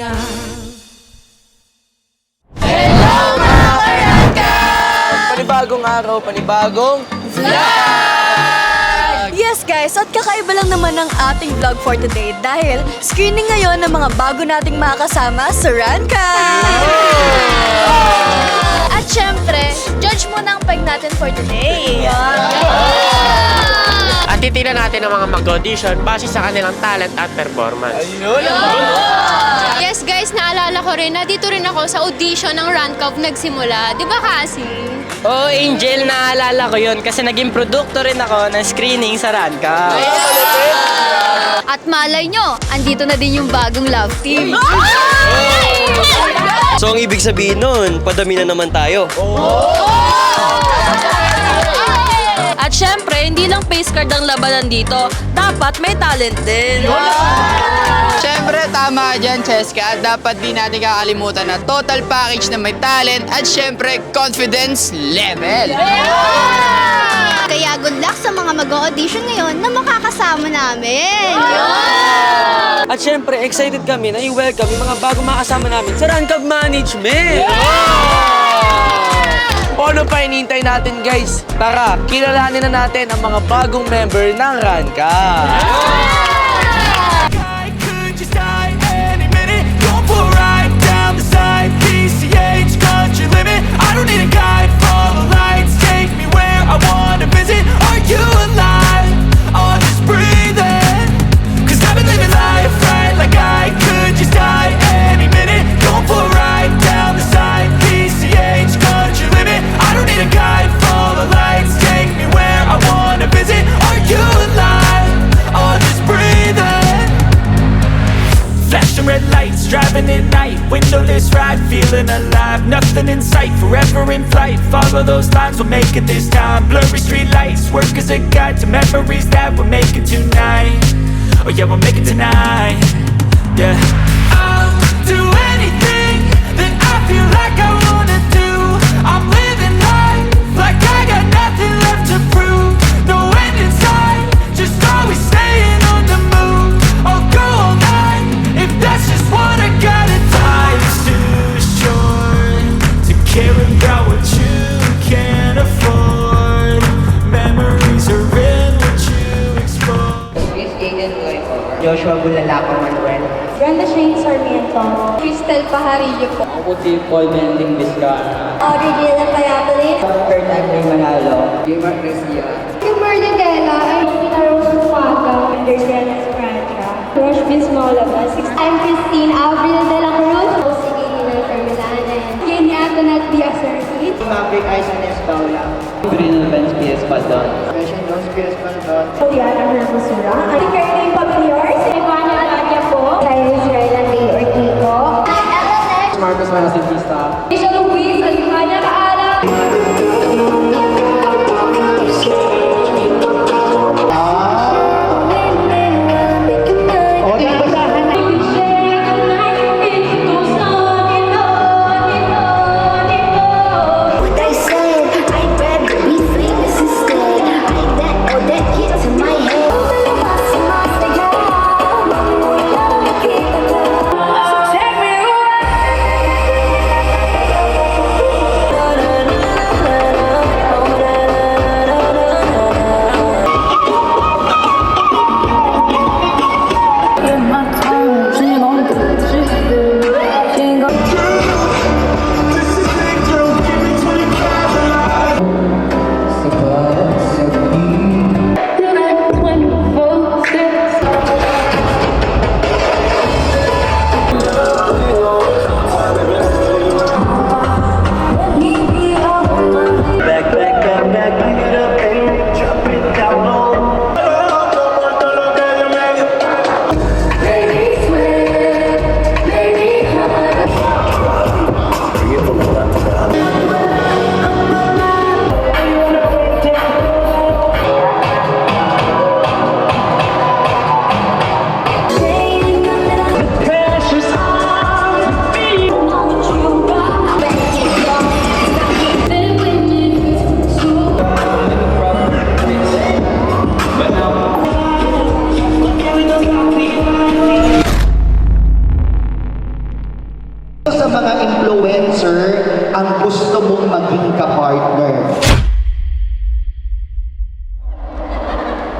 ka Hello mga karangka! Panibagong araw, panibagong vlog! Yes guys, at kakaiba lang naman ang ating vlog for today dahil screening ngayon ng mga bago nating mga kasama sa Ranka! At syempre, judge muna ang pag natin for today! Yeah. At titignan natin ang mga mag-audition base sa kanilang talent at performance. Yes guys, naalala ko rin na dito rin ako sa audition ng Run Cup nagsimula. Di ba kasi? Oo, Angel, naalala ko yun kasi naging produkto rin ako ng screening sa Ranka. At malay nyo, andito na din yung bagong love team. So ang ibig sabihin nun, padami na naman tayo. At syempre, hindi lang face card ang labanan dito, dapat may talent din. Siyempre, tama ka dyan, Cheska. Dapat di natin kakalimutan na total package na may talent at siyempre, confidence level. Kaya good luck sa mga mag-audition ngayon na makakasama namin. At syempre, excited kami na i-welcome yung mga bago makasama namin sa Ranka Management. Ano pa hinihintay natin, guys? Tara, kilalanin na natin ang mga bagong member ng Ranka. I? Follow those lines, we'll make it this time. Blurry street lights, work as a guide To memories that we're making tonight. Oh yeah, we'll make it tonight. Yeah Brenda Shane Sarmiento. Crystal Pajarillo po. Ako si Paul Mending Vizcarra. Audrey Gila Payapalin. Kurt Andre Manalo. Kimberly Dela. I'm Tina Rose Umaga. Anderson Esperanza. Rush Miss Molabas. I'm Christine Avril de la Cruz. Sige Nina Fermilanes. Yenya Antoinette Diazerti. Maverick Aisanes Paula. Bruno Benz P.S. Padon. Christian Jones Piers Pandon. Juliana Hermosura. I'm Karin sa mga influencer ang gusto mong maging ka-partner?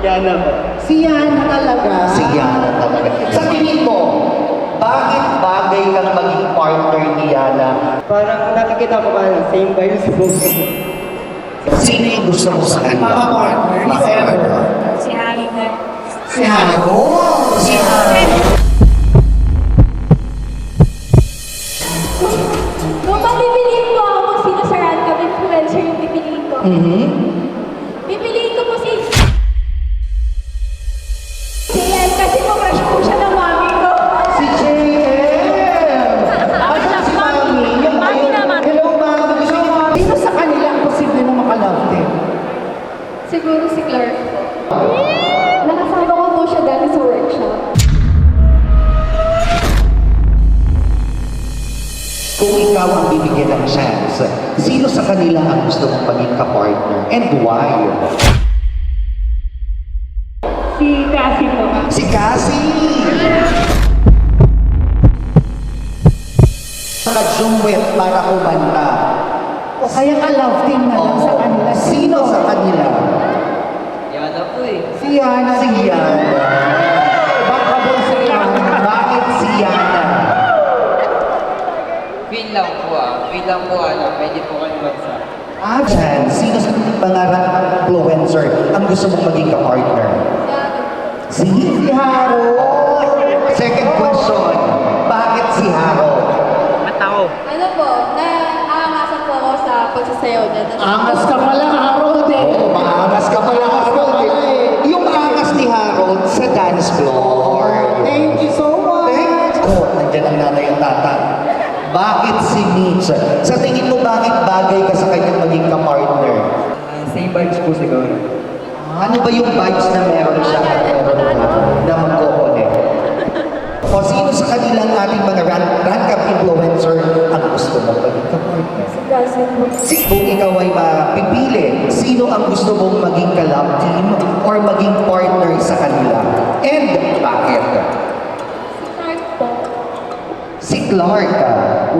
Yana ba? Si Yana talaga. Si Yana talaga. Sa tingin mo, bakit bagay kang maging partner ni Yana? Parang nakikita ko parang same vibes mo. Sino yung gusto mo sa kanya? Mga partner. Si Hannah. Si Hannah. Si Hannah. Si Hannah. Ikaw ang bibigyan ng chance, sino sa kanila ang gusto mong maging ka-partner? And why? Si Cassie po. Si Cassie! Nag-duet para kumanta. O kaya ka-love team na lang sa kanila. Sino sa kanila? Yana po eh. Si Yana. Si Yana. Baka ba si Yana? Bakit si Yana? Feel lang po ah. Feel lang po ano. Pwede po kayo magsa. Ah, dyan. Sino sa mga influencer ang gusto mong maging ka-partner? Si, si Haro. Second question. Bakit si Haro? Ano po, naaangasan po ako sa pagsasayaw niya. Angas ka pala, Harold eh. Oo, maangas ka pala, Harold eh. Yung angas ni Harold sa dance floor. Thank you so much. Thank you. Oh, nandiyan ang nanay ang tata. Bakit si Mitch? Sa tingin mo, bakit bagay ka sa kanyang maging ka-partner? same vibes po siguro. Ano ba yung vibes na meron siya at meron ka na magkoconnect? O sino sa kanilang ating mga ran rank-up influencer ang gusto mong maging ka-partner? Si kung ikaw ay mapipili, sino ang gusto mong maging kalab team or maging partner sa kanila? And bakit? Si Clark.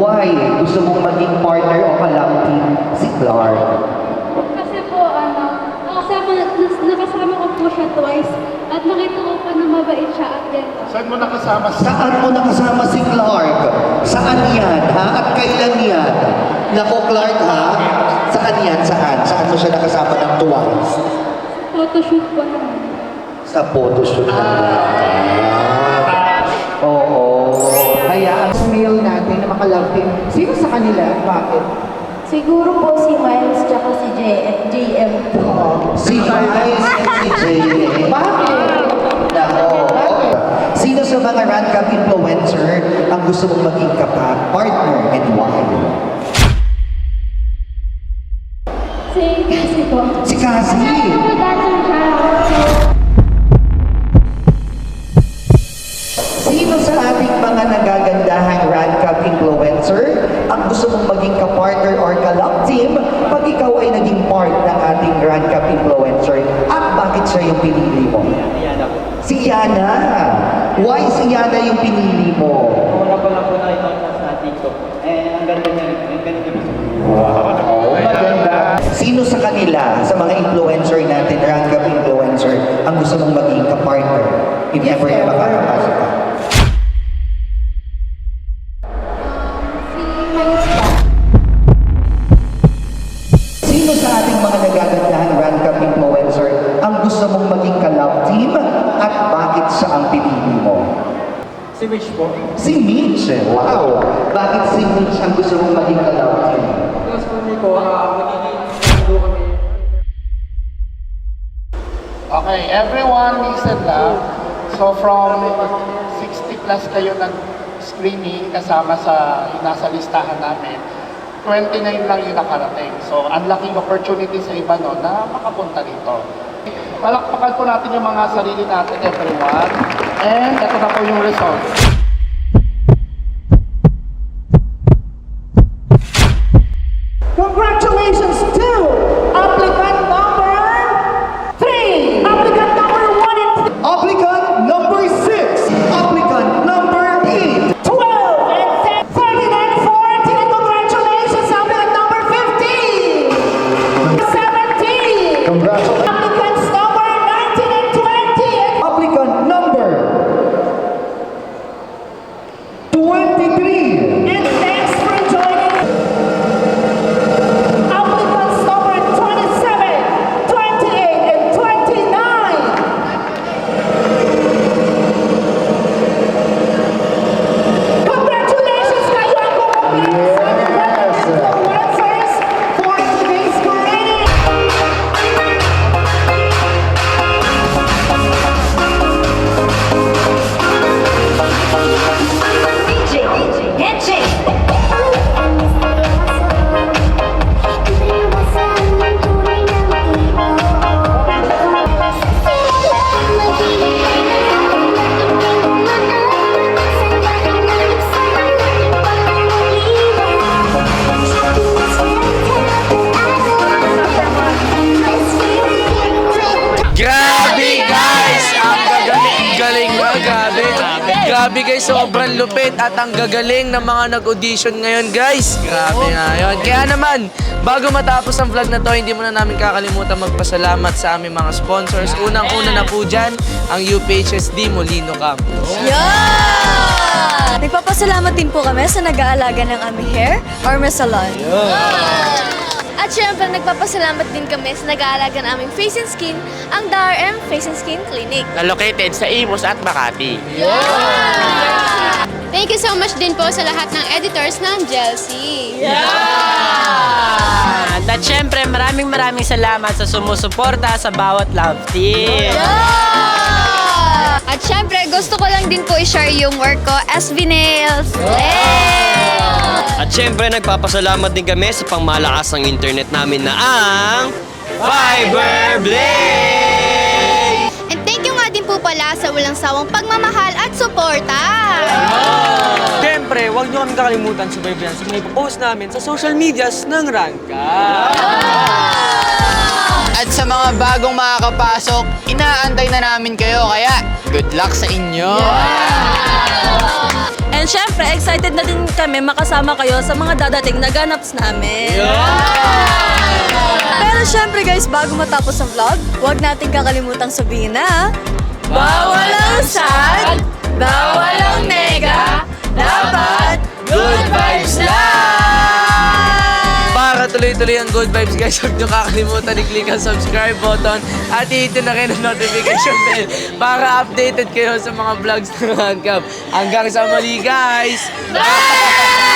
Why? Gusto mong maging partner o kalab team si Clark? Nakasama, nas- nakasama ko po siya twice at nakita ko po na mabait siya at ganda. Saan mo nakasama si Clark? Saan yan, ha? At kailan yan? Nako, Clark, ha? Saan yan? Saan? Saan mo siya nakasama ng twice? Photoshoot po naman. Sa photoshoot na Oo. Kaya ang male natin na makalove team, sino sa kanila? Bakit? Siguro po si Miles tsaka si JM. JM po. Si Miles and si Jay. Bakit? Nako. Sino sa mga rank-up influencer ang gusto mong maging kapag partner and why? Why si Yana yung pinili mo? Una pa lang po nakita ko sa TikTok. Eh, ang ganda niya rin. Ang ganda niya. Maganda. Sino sa kanila, sa mga influencer natin, rank-up influencer, ang gusto mong maging ka-partner if ever na makakapasok ka-love team at bakit siya ang pinili mo? Si Mitch po. Si Mitch. Wow! Bakit si Mitch ang gusto mong maging ka-love team? Tapos po niyo po, ah, magiging kami. Okay, everyone listen lang. So from 60 plus kayo nag-screening kasama sa nasa listahan namin, 29 lang yung nakarating. So ang laking opportunity sa iba no, na makapunta dito. Palakpakan po natin yung mga sarili natin, everyone. And ito na po yung result. Congratulations seventeen. Congratulations, Grabe guys, sobrang lupit at ang gagaling ng mga nag-audition ngayon guys. Grabe nga yun. Kaya naman, bago matapos ang vlog na to, hindi muna namin kakalimutan magpasalamat sa aming mga sponsors. Unang-una na po dyan, ang UPHSD Molino Campus. Yeah! Nagpapasalamat din po kami sa nag-aalaga ng aming hair or my salon. At syempre, nagpapasalamat din kami sa nag-aalaga ng aming face and skin, ang DRM Face and Skin Clinic. Na located sa Imus at Makati. Thank you so much din po sa lahat ng editors ng Chelsea. At syempre, maraming maraming salamat sa sumusuporta sa bawat love team. Ko lang din po i-share yung work ko, SB Nails. At syempre, nagpapasalamat din kami sa pangmalakas ng internet namin na ang Fiber Blade! And thank you nga din po pala sa walang sawang pagmamahal at suporta. Siyempre, huwag niyo kami kakalimutan subaybayan sa mga ipopost namin sa social medias ng Ranka. At sa mga bagong makakapasok, inaantay na namin kayo. Kaya, good luck sa inyo. And syempre, excited na din kami makasama kayo sa mga dadating na ganaps namin. Pero syempre guys, bago matapos ang vlog, huwag natin kakalimutang sabihin na Bawal ang sad, bawal ang nega, dapat good vibes lang! Tuloy-tuloy ang good vibes guys, huwag niyo kakalimutan i-click ang subscribe button at i-hit na rin ang notification bell para updated kayo sa mga vlogs ng Hangcam. Hanggang sa muli guys! Bye!